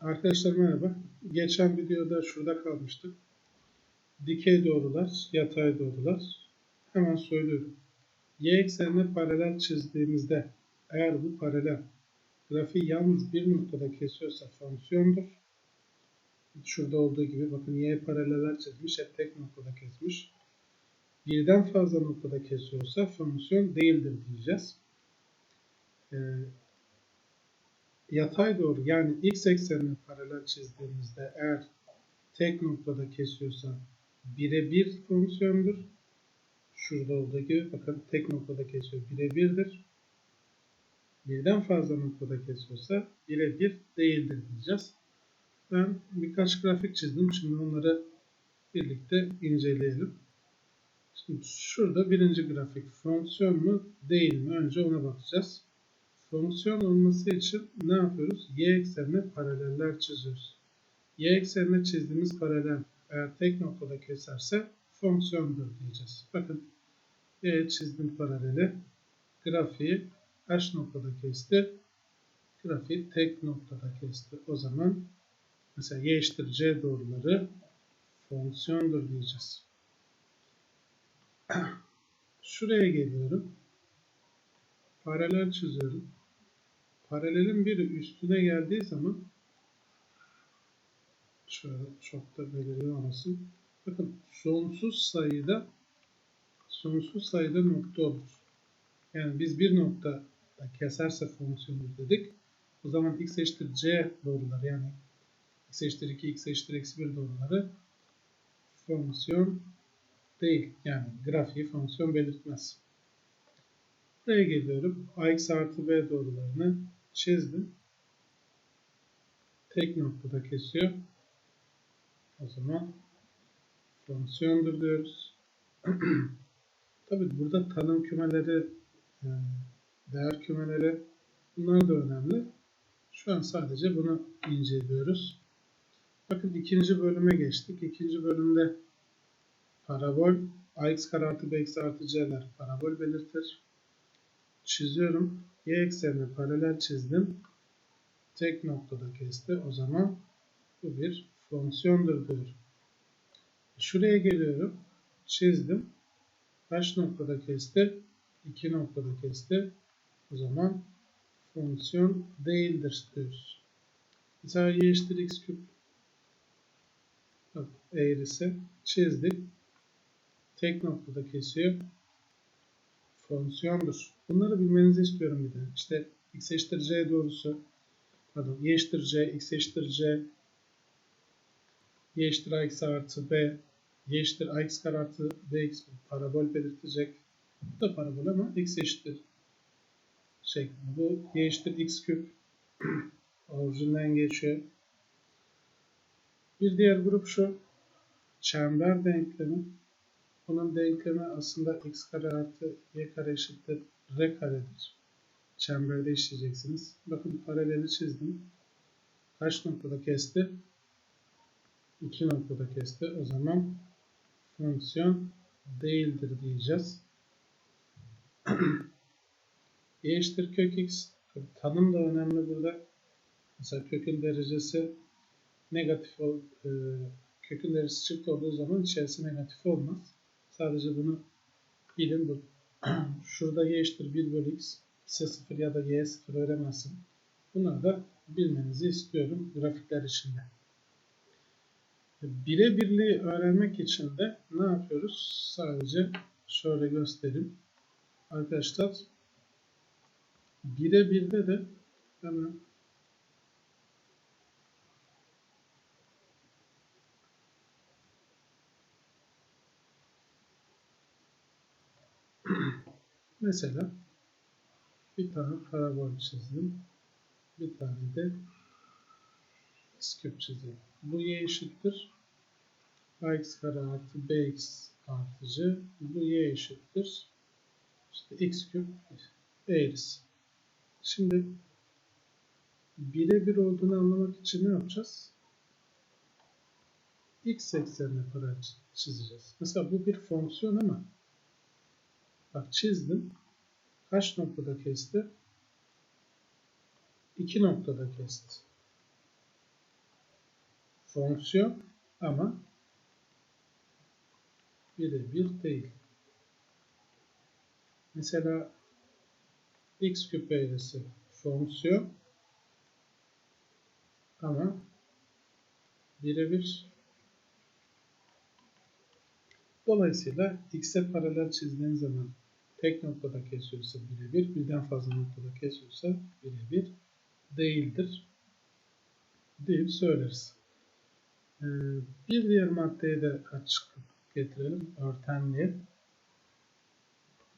Arkadaşlar merhaba. Geçen videoda şurada kalmıştık. Dikey doğrular, yatay doğrular. Hemen söylüyorum. Y eksenine paralel çizdiğimizde eğer bu paralel grafiği yalnız bir noktada kesiyorsa fonksiyondur. Şurada olduğu gibi bakın Y paraleller çizmiş, hep tek noktada kesmiş. Birden fazla noktada kesiyorsa fonksiyon değildir diyeceğiz. Ee, yatay doğru yani x eksenine paralel çizdiğimizde eğer tek noktada kesiyorsa birebir fonksiyondur. Şurada olduğu gibi bakın tek noktada kesiyor birebirdir. Birden fazla noktada kesiyorsa birebir değildir diyeceğiz. Ben birkaç grafik çizdim. Şimdi onları birlikte inceleyelim. Şimdi şurada birinci grafik fonksiyon mu değil mi? Önce ona bakacağız fonksiyon olması için ne yapıyoruz? Y eksenine paraleller çiziyoruz. Y eksenine çizdiğimiz paralel eğer tek noktada keserse fonksiyondur diyeceğiz. Bakın Y çizdim paraleli. Grafiği H noktada kesti. Grafiği tek noktada kesti. O zaman mesela Y eşittir C doğruları fonksiyondur diyeceğiz. Şuraya geliyorum. Paralel çiziyorum. Paralelin biri üstüne geldiği zaman şöyle çok da belirli olmasın. Bakın sonsuz sayıda sonsuz sayıda nokta olur. Yani biz bir nokta keserse fonksiyonu dedik. O zaman x eşittir c doğruları yani x eşittir 2, x eşittir eksi 1 doğruları fonksiyon değil. Yani grafiği fonksiyon belirtmez. Buraya geliyorum. ax artı b doğrularını çizdim. Tek noktada kesiyor. O zaman fonksiyondur diyoruz. Tabi burada tanım kümeleri, e, değer kümeleri bunlar da önemli. Şu an sadece bunu inceliyoruz. Bakın ikinci bölüme geçtik. İkinci bölümde parabol ax kare artı bx artı c'ler parabol belirtir. Çiziyorum y eksenine paralel çizdim. Tek noktada kesti. O zaman bu bir fonksiyondur diyor. Şuraya geliyorum. Çizdim. Kaç noktada kesti? 2 noktada kesti. O zaman fonksiyon değildir diyoruz. Mesela y eşittir x küp Bak, eğrisi çizdik. Tek noktada kesiyor fonksiyondur. Bunları bilmenizi istiyorum bir de. İşte x eşittir c doğrusu, pardon y eşittir c, x eşittir c, y eşittir ax artı b, y eşittir ax kare artı bx parabol belirtecek. Bu da parabol ama x eşittir şeklinde. Bu y eşittir x küp orijinden geçiyor. Bir diğer grup şu. Çember denklemi. Bunun denklemi aslında x kare artı y kare eşittir r karedir. Çemberde işleyeceksiniz. Bakın paraleli çizdim. Kaç noktada kesti? 2 noktada kesti. O zaman fonksiyon değildir diyeceğiz. y eşittir kök x. Tanım da önemli burada. Mesela kökün derecesi negatif ol, e, kökün derecesi çift olduğu zaman içerisi negatif olmaz. Sadece bunu bilin. Bu. Şurada y eşittir 1 bölü x. x'e 0 ya da y'ye 0 öğrenemezsin. Bunları da bilmenizi istiyorum grafikler içinde. Birebirliği öğrenmek için de ne yapıyoruz? Sadece şöyle göstereyim. Arkadaşlar birebirde de hemen Mesela bir tane parabol çizdim. Bir tane de x küp çizeyim. Bu y eşittir. ax kare artı bx artıcı. Bu y eşittir. İşte x küp eğrisi. Şimdi birebir olduğunu anlamak için ne yapacağız? x eksenine paralel çizeceğiz. Mesela bu bir fonksiyon ama Bak çizdim. Kaç noktada kesti? İki noktada kesti. fonksiyon ama birebir değil. Mesela x küp eğrisi fonksiyon ama birebir Dolayısıyla x'e paralel çizdiğin zaman tek noktada kesiyorsa birebir, birden fazla noktada kesiyorsa birebir değildir deyip söyleriz. Ee, bir diğer maddeyi de açık getirelim. Örtenliğe.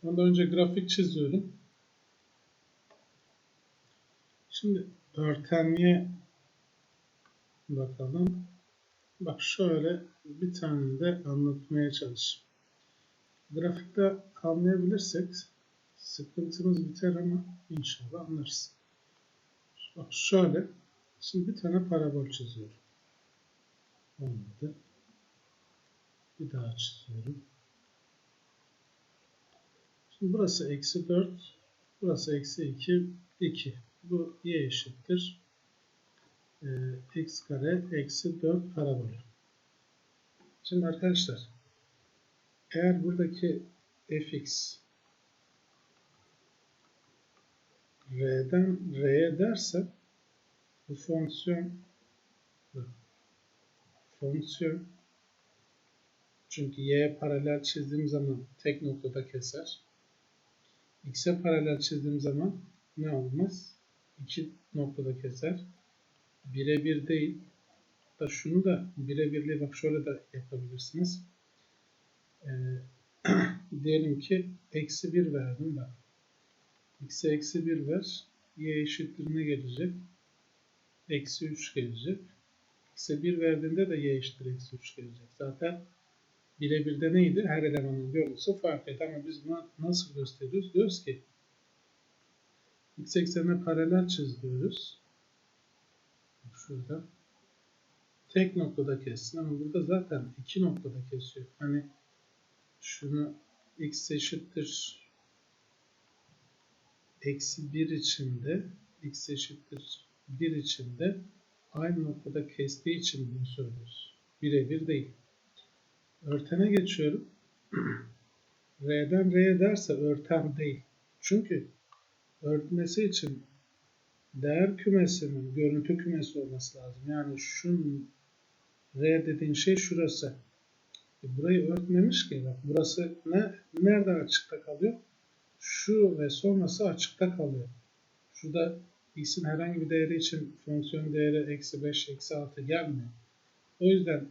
Ondan önce grafik çiziyorum. Şimdi örtenliğe bakalım. Bak şöyle bir tane de anlatmaya çalış. Grafikte anlayabilirsek sıkıntımız biter ama inşallah anlarız. Bak şöyle. Şimdi bir tane parabol çiziyorum. Olmadı. Bir daha çiziyorum. Şimdi burası eksi 4. Burası eksi 2. 2. Bu y eşittir. Ee, x kare eksi 4 parabol. Şimdi arkadaşlar eğer buradaki fx r'den r'ye derse bu fonksiyon fonksiyon çünkü y'ye paralel çizdiğim zaman tek noktada keser. x'e paralel çizdiğim zaman ne olmaz? İki noktada keser. Birebir değil. Da şunu da birebirliği bak şöyle de yapabilirsiniz. Ee, diyelim ki eksi 1 verdim bak. x'e eksi 1 ver. y eşittir ne gelecek? Eksi 3 gelecek. x'e 1 verdiğinde de y eşittir eksi 3 gelecek. Zaten birebir de neydi? Her elemanın görüntüsü farklıydı ama biz bunu nasıl gösteriyoruz? Diyoruz ki x eksenine paralel çiz diyoruz. Şurada. Tek noktada kessin ama burada zaten iki noktada kesiyor. Hani şunu x eşittir eksi 1 içinde x eşittir 1 içinde aynı noktada kestiği için bunu söylüyoruz. Birebir değil. Örtene geçiyorum. R'den R'ye derse örten değil. Çünkü örtmesi için değer kümesinin görüntü kümesi olması lazım. Yani şunun R dediğin şey şurası. E burayı örtmemiş ki. Bak burası ne, nerede açıkta kalıyor? Şu ve sonrası açıkta kalıyor. Şurada x'in herhangi bir değeri için fonksiyon değeri eksi 5, eksi 6 gelmiyor. O yüzden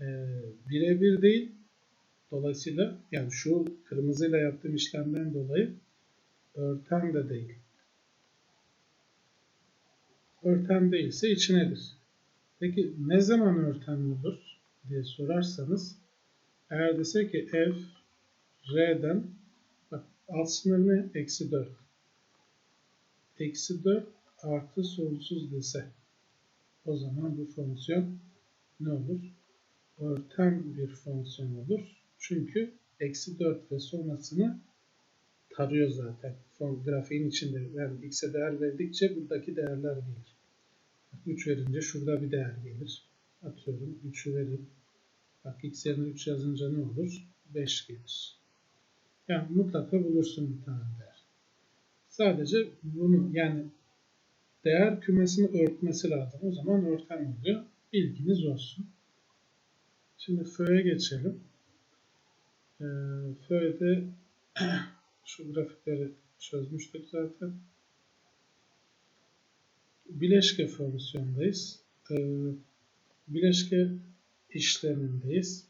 e, birebir değil. Dolayısıyla yani şu kırmızıyla yaptığım işlemden dolayı örten de değil. Örten değilse içinedir. Peki ne zaman örten olur diye sorarsanız eğer dese ki f r'den bak alt sınır ne? Eksi 4. Eksi 4 artı sonsuz dese o zaman bu fonksiyon ne olur? Örten bir fonksiyon olur. Çünkü eksi 4 ve sonrasını tarıyor zaten. Fon grafiğin içinde. Yani x'e değer verdikçe buradaki değerler gelir. 3 verince şurada bir değer gelir. Atıyorum 3'ü verip bak x yerine 3 yazınca ne olur? 5 gelir. Yani mutlaka bulursun bir tane değer. Sadece bunu yani değer kümesini örtmesi lazım. O zaman örten oluyor. Bilginiz olsun. Şimdi fö'ye geçelim. Ee, fö'de şu grafikleri çözmüştük zaten. Bileşke fonksiyondayız. Ee, bileşke işlemindeyiz.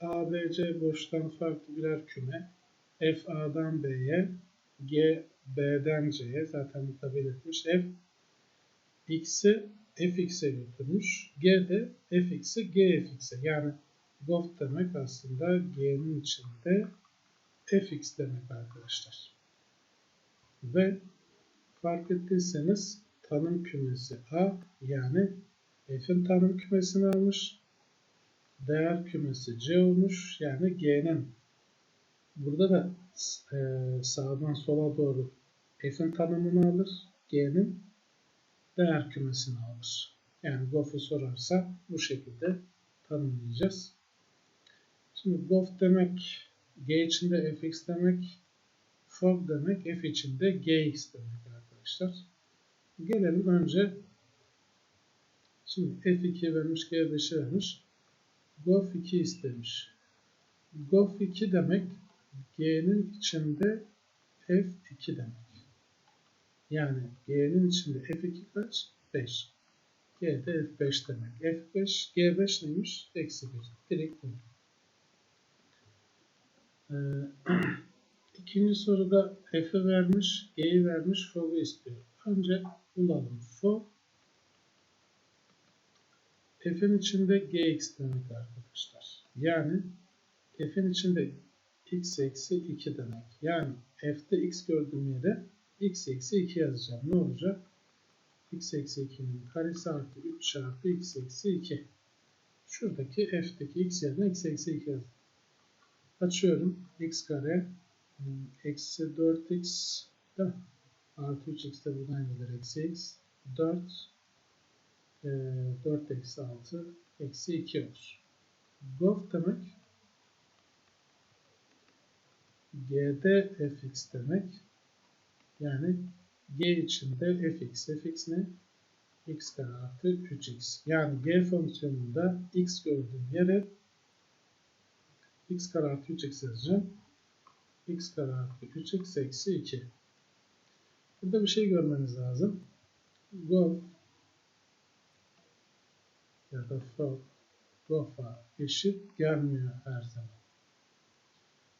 A, B, C boştan farklı birer küme. F A'dan B'ye, G B'den C'ye zaten burada belirtmiş. F X'i fx'e götürmüş. G de fx'i gfx'e yani gof demek aslında g'nin içinde fx demek arkadaşlar. Ve fark ettiyseniz tanım kümesi A yani f'in tanım kümesini almış. Değer kümesi C olmuş. Yani G'nin burada da e, sağdan sola doğru f'in tanımını alır. G'nin değer kümesini alır. Yani GOF'u sorarsa bu şekilde tanımlayacağız. Şimdi GOF demek G içinde fx demek, FOG demek f içinde gx demek arkadaşlar. Gelelim önce şimdi f2 vermiş, g5 vermiş. GOF 2 istemiş. GOF 2 demek G'nin içinde F2 demek. Yani G'nin içinde F2 kaç? 5. G'de F5 demek. F5, G5 neymiş? Eksi 1. Direkt bu. Ee, ikinci soruda F'i vermiş, G'yi vermiş, FOG'u istiyor. Önce bulalım. FOG F'in içinde Gx demek arkadaşlar. Yani F'in içinde x eksi 2 demek. Yani f'de x gördüğüm yere x eksi 2 yazacağım. Ne olacak? x eksi 2'nin karesi artı 3 çarpı x eksi 2. Şuradaki f'deki x yerine x eksi 2 yazdım. Açıyorum. x kare eksi 4x değil mi? Artı 3x de buradan gelir. Eksi x. 4 4 eksi 6 eksi 2 olur. Gof demek G'de fx demek. Yani G içinde fx. fx ne? x kare artı 3x. Yani G fonksiyonunda x gördüğüm yere x kare artı 3x yazacağım. x kare artı 3x eksi 2. Burada bir şey görmeniz lazım. Go for gofa eşit gelmiyor her zaman.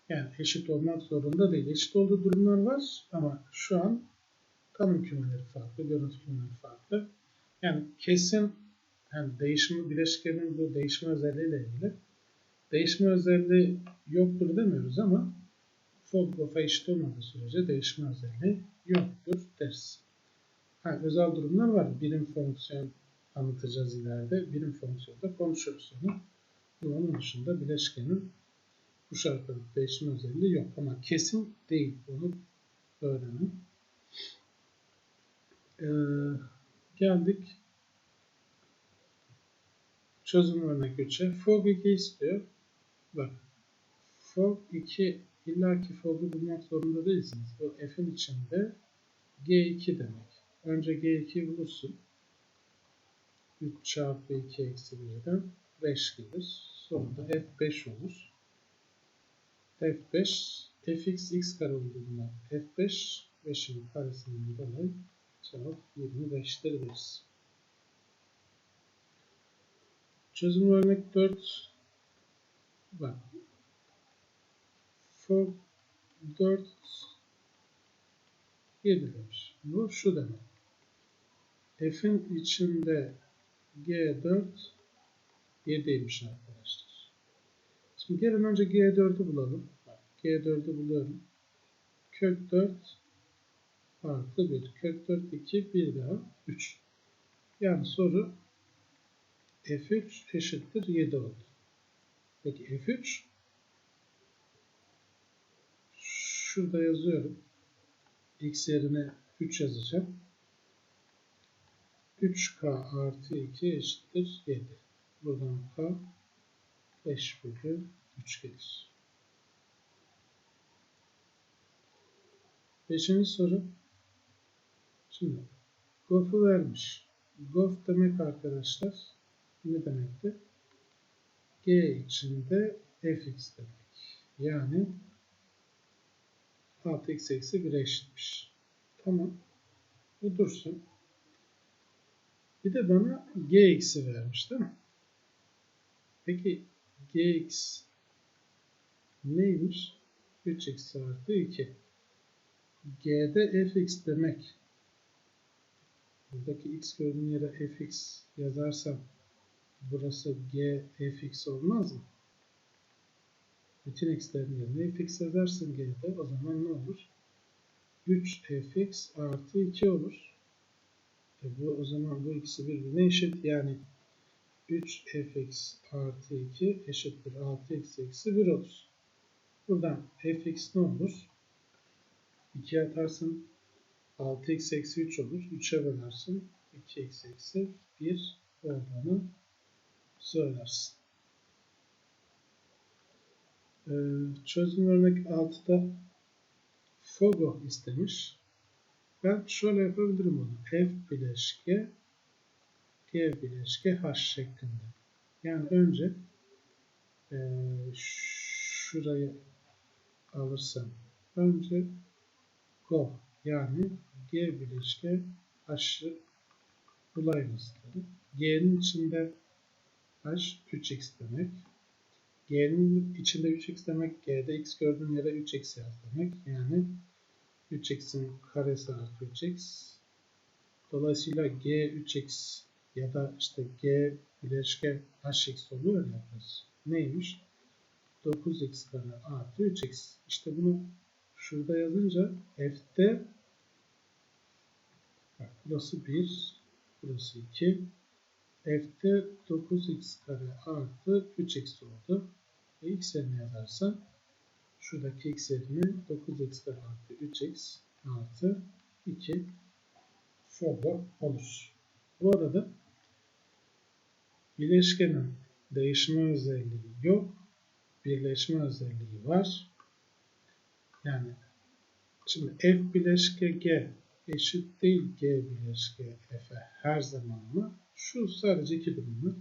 Yani eşit olmak zorunda değil. Eşit olduğu durumlar var ama şu an tanım kümeleri farklı, görüntü kümeleri farklı. Yani kesin yani değişimi bileşkenin bu değişme özelliğiyle ilgili değişme özelliği yoktur demiyoruz ama Foggoff'a eşit olmadığı sürece değişme özelliği yoktur deriz. Ha, özel durumlar var. Birim fonksiyon anlatacağız ileride. Birim fonksiyonda konuşuruz onu. Bunun dışında bileşkenin bu şartlarda değişim özelliği yok ama kesin değil. Onu öğrenin. Ee, geldik çözüm örnek 3'e. FOG 2 istiyor. Bak FOG 2 illaki FOG'u bulmak zorunda değilsiniz. Bu F'in içinde G2 demek. Önce G2'yi bulursun. 3 çarpı 2 eksi 1'den 5 gelir. Sonra da F5 olur. F5 fx x kare olduğundan F5 5'in karesinden dolayı cevap 25'tir deriz. Çözüm örnek 4 bak for 4 7 demiş. Bu şu demek. F'in içinde G4 7'ymiş arkadaşlar. Şimdi gelin önce G4'ü bulalım. G4'ü buluyorum. Kök 4 artı 1. Kök 4 2 bir daha 3. Yani soru F3 eşittir 7 oldu. Peki F3 şurada yazıyorum. X yerine 3 yazacağım. 3K artı 2 eşittir 7. Buradan K 5 bölü 3 gelir. Beşinci soru. Şimdi GOF'u vermiş. GOF demek arkadaşlar ne demekti? G içinde fx demek. Yani 6x eksi 1'e eşitmiş. Tamam. Bu dursun. Bir de bana gx'i vermiş değil mi? Peki gx neymiş? 3x artı 2. G'de fx demek. Buradaki x gördüğün yere fx yazarsam burası g fx olmaz mı? Bütün x'lerin yerine fx yazarsın g'de. O zaman ne olur? 3 fx artı 2 olur. E bu, o zaman bu ikisi birbirine eşit. Yani 3 fx artı 2 eşittir 6x eksi 1 olur. Buradan fx ne olur? 2'ye atarsın 6x eksi 3 olur. 3'e bölersin 2x eksi 1 olduğunu söylersin. Ee, çözüm örnek 6'da Fogo istemiş. Ben şöyle yapabilirim onu. F bileşke G bileşke H şeklinde. Yani önce e, şurayı alırsam önce Go yani G bileşke H'ı bulayım istedim. G'nin içinde H 3x demek. G'nin içinde 3x demek, G'de x gördüğün yere 3x yaz demek. Yani 3x'in karesi artı 3x. Dolayısıyla G 3x ya da işte G bileşke hx oluyor ya. Neymiş? 9x kare artı 3x. İşte bunu şurada yazınca f'te bak burası 1, burası 2. f'te 9x kare artı 3x oldu. E, x yerine yazarsan şuradaki x yerine 9x kare artı 3x artı 2 şurada olur. Bu arada bileşkenin değişme özelliği yok. Birleşme özelliği var. Yani şimdi f bileşke g eşit değil g bileşke f'e her zaman mı? Şu sadece iki durumda.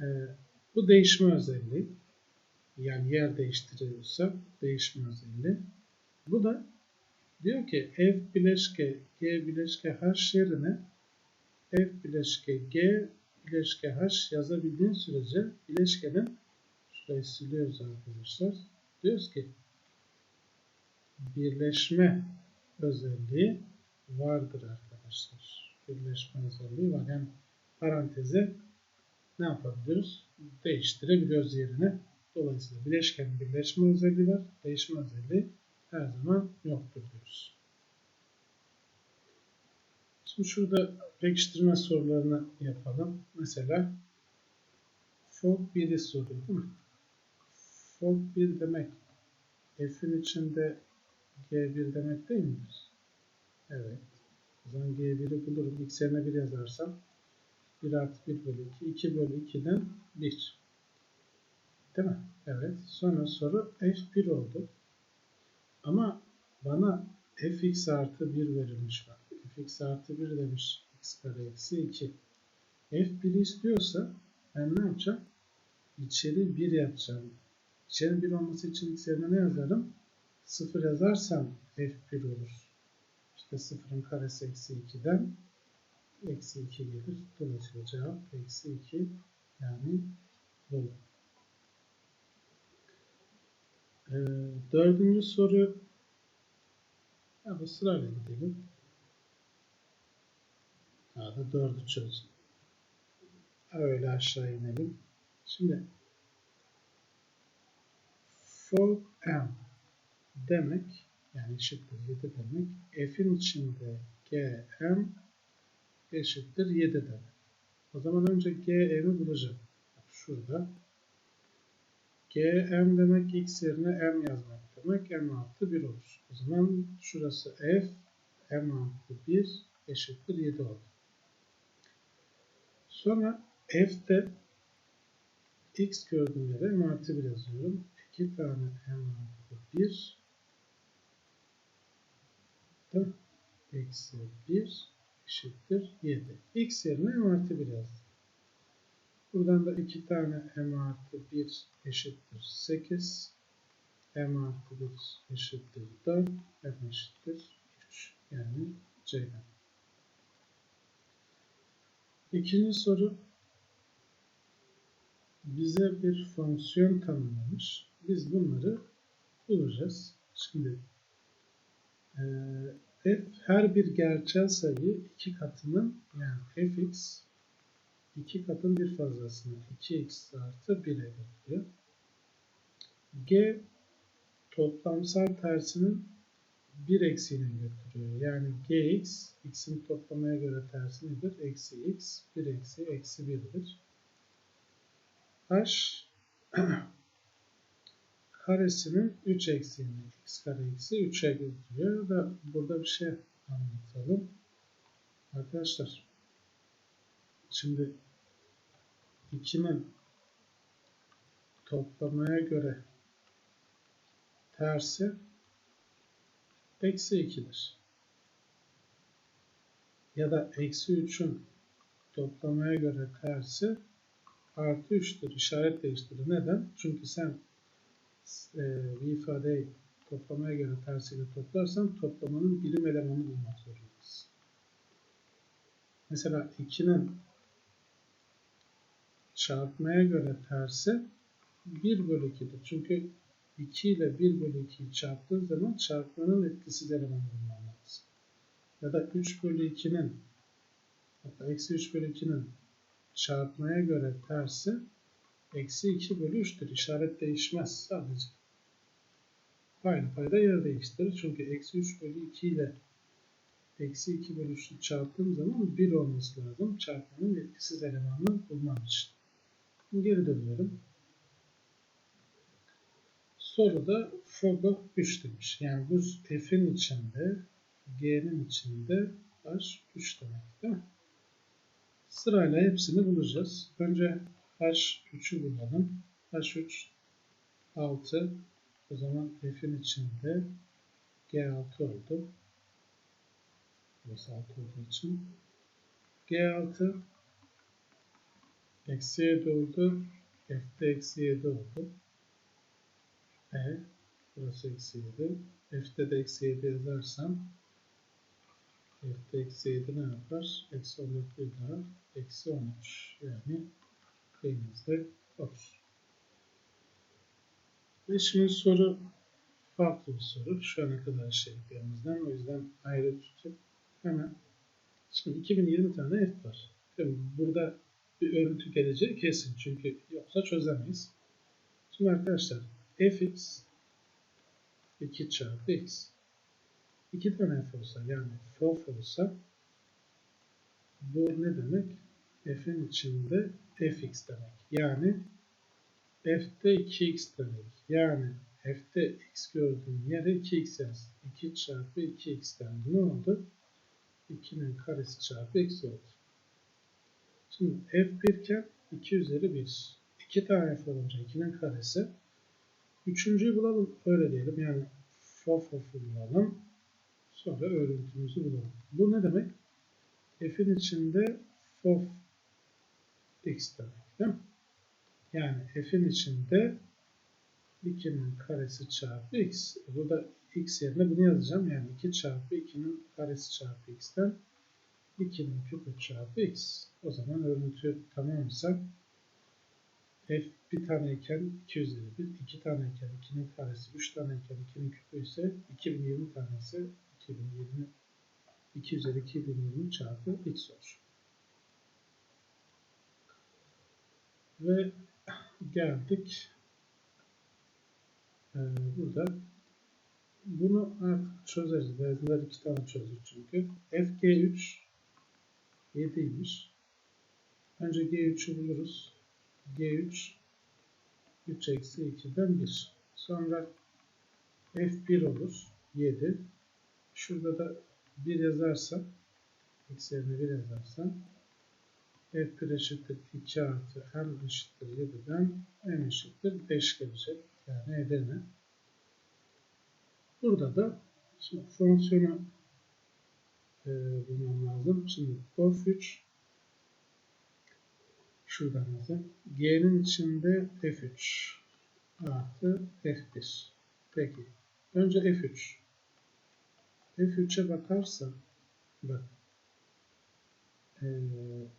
Ee, bu değişme özelliği. Yani yer değiştiriyorsa değişme özelliği. Bu da diyor ki f bileşke g bileşke h yerine f bileşke g bileşke h yazabildiğin sürece bileşkenin şurayı siliyoruz arkadaşlar. Diyoruz ki birleşme özelliği vardır arkadaşlar. Birleşme özelliği var. Yani paranteze ne yapabiliyoruz? Değiştirebiliyoruz yerine. Dolayısıyla bileşkenin birleşme özelliği var. Değişme özelliği her zaman yoktur diyoruz. Şimdi şurada pekiştirme sorularını yapalım. Mesela for 1'i soruyor değil mi? For 1 demek f'in içinde g1 demek değil midir? Evet. O zaman g1'i bulurum. x yerine 1 yazarsam 1 artı 1 bölü 2. 2 bölü 2'den 1. Değil mi? Evet. Sonra soru f1 oldu. Ama bana fx artı 1 verilmiş var. fx artı 1 demiş. x kare eksi 2. f1'i istiyorsa ben ne yapacağım? İçeri 1 yapacağım. İçeri 1 olması için x yerine ne yazarım? 0 yazarsam f1 olur. İşte 0'ın karesi eksi 2'den eksi 2 gelir. Dolayısıyla cevap eksi 2 yani bu. Ee, dördüncü soru ya bu sırayla gidelim. Daha da dördü çöz. Öyle aşağı inelim. Şimdi for m demek yani eşittir 7 demek. F'in içinde gm eşittir 7 demek. O zaman önce gm'i bulacağım. Şurada gm demek x yerine m yazmak demek m artı 1 olur. O zaman şurası f m artı 1 eşittir 7 olur. Sonra f'te x gördüğüm yere m artı 1 yazıyorum. 2 tane m artı 1 da eksi 1 eşittir 7. x yerine m artı 1 yazdım. Buradan da 2 tane m artı 1 eşittir 8. m artı 1 eşittir 4. m eşittir 3. Yani C'den. İkinci soru bize bir fonksiyon tanımlamış. Biz bunları bulacağız. Şimdi e, f her bir gerçel sayı iki katının yani fx iki katın bir fazlasını 2x artı 1'e götürüyor. G toplamsal tersinin 1 eksiğine götürüyor. Yani gx, x'in toplamaya göre tersi nedir? Eksi x, 1 eksi, eksi 1'dir. h karesinin 3 eksiğini x kare eksi 3'e götürüyor. Da burada bir şey anlatalım. Arkadaşlar Şimdi 2'nin toplamaya göre tersi eksi 2'dir. Ya da eksi 3'ün toplamaya göre tersi artı 3'tür. İşaret değiştirir. Neden? Çünkü sen e, bir ifadeyi toplamaya göre tersiyle toplarsan toplamanın birim elemanı bulmak zorundasın. Mesela 2'nin çarpmaya göre tersi 1 bölü 2'dir. Çünkü 2 ile 1 bölü 2'yi çarptığın zaman çarpmanın etkisiz elemanı bulman lazım. Ya da 3 bölü 2'nin hatta eksi 3 bölü 2'nin çarpmaya göre tersi eksi 2 bölü 3'tür. İşaret değişmez sadece. Payla payda yer değiştirir. Çünkü eksi 3 bölü 2 ile eksi 2 bölü 3'ü çarptığım zaman 1 olması lazım. Çarpmanın etkisiz elemanını bulmam için. Geri dönüyorum. Soruda FOG'a 3 demiş. Yani bu f'in içinde g'nin içinde h 3 demek değil mi? Sırayla hepsini bulacağız. Önce h3'ü bulalım. h3 6 o zaman f'in içinde g6 oldu. Burası 6 olduğu için. g6 eksi 7 oldu. f'de eksi 7 oldu. E burası eksi 7. F'de de eksi 7 yazarsam F'de eksi 7 ne yapar? Eksi 14 bir daha. Eksi 13. Yani elimizde olur. Ve şimdi soru farklı bir soru. Şu ana kadar işlediklerimizden. O yüzden ayrı tutup hemen şimdi 2020 tane F var. Burada bir örüntü geleceği kesin. Çünkü yoksa çözemeyiz. Şimdi arkadaşlar fx 2 çarpı x 2 tane f olsa yani fof olsa bu ne demek? f'in içinde fx demek. Yani f'de 2x demek. Yani f'de x gördüğüm yere 2x yaz. 2 çarpı 2x'ten ne oldu? 2'nin karesi çarpı x oldu. Şimdi f1 iken 2 üzeri 1. 2 tane f olunca 2'nin karesi. Üçüncüyü bulalım. Öyle diyelim. Yani fofof'u bulalım. Sonra örüntümüzü bulalım. Bu ne demek? F'in içinde fof x demek değil mi? Yani f'in içinde 2'nin karesi çarpı x. Burada x yerine bunu yazacağım. Yani 2 çarpı 2'nin karesi çarpı x'ten 2'nin küpü çarpı x. O zaman örüntü tamamsa f bir taneyken 2 üzeri 1, 2 taneyken 2'nin karesi, 3 taneyken 2'nin küpü ise 2020 tanesi 2020 2 üzeri 2020 çarpı x olur. Ve geldik ee, burada bunu artık çözeriz. Benzer iki tane çözdük çünkü. FG3 7'ymiş. Önce G3'ü buluruz. G3 3 eksi 2'den 1. Sonra F1 olur. 7. Şurada da 1 yazarsam x yerine 1 yazarsam F1 eşittir 2 artı m eşittir 7'den m eşittir 5 gelecek. Yani Edirne. Burada da şimdi fonksiyonu e, bulmam lazım. Şimdi of 3 şuradan yazayım. G'nin içinde F3 artı F1. Peki. Önce F3. F3'e bakarsam bak e,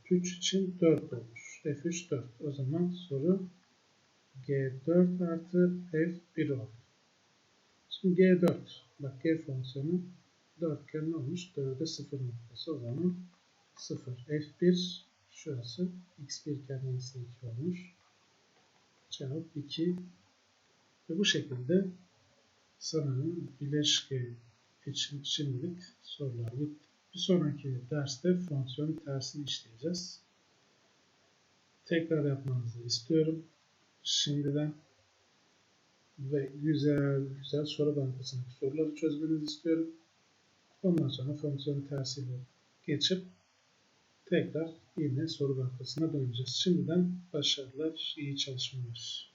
3 için 4 olur. F3 4. O zaman soru G4 artı F1 oldu. Şimdi G4. Bak G fonksiyonu 4 iken ne olmuş? 4'e 0 noktası. O zaman 0. F1 şurası x1 iken eksi 2 olmuş. Cevap 2. Ve bu şekilde sanırım bileşke için şimdilik sorular bitti. Bir sonraki derste fonksiyon tersini işleyeceğiz. Tekrar yapmanızı istiyorum. Şimdiden ve güzel güzel soru bankasındaki soruları çözmenizi istiyorum. Ondan sonra fonksiyon tersiyle geçip tekrar yine soru bankasına döneceğiz. Şimdiden başarılar, iyi çalışmalar.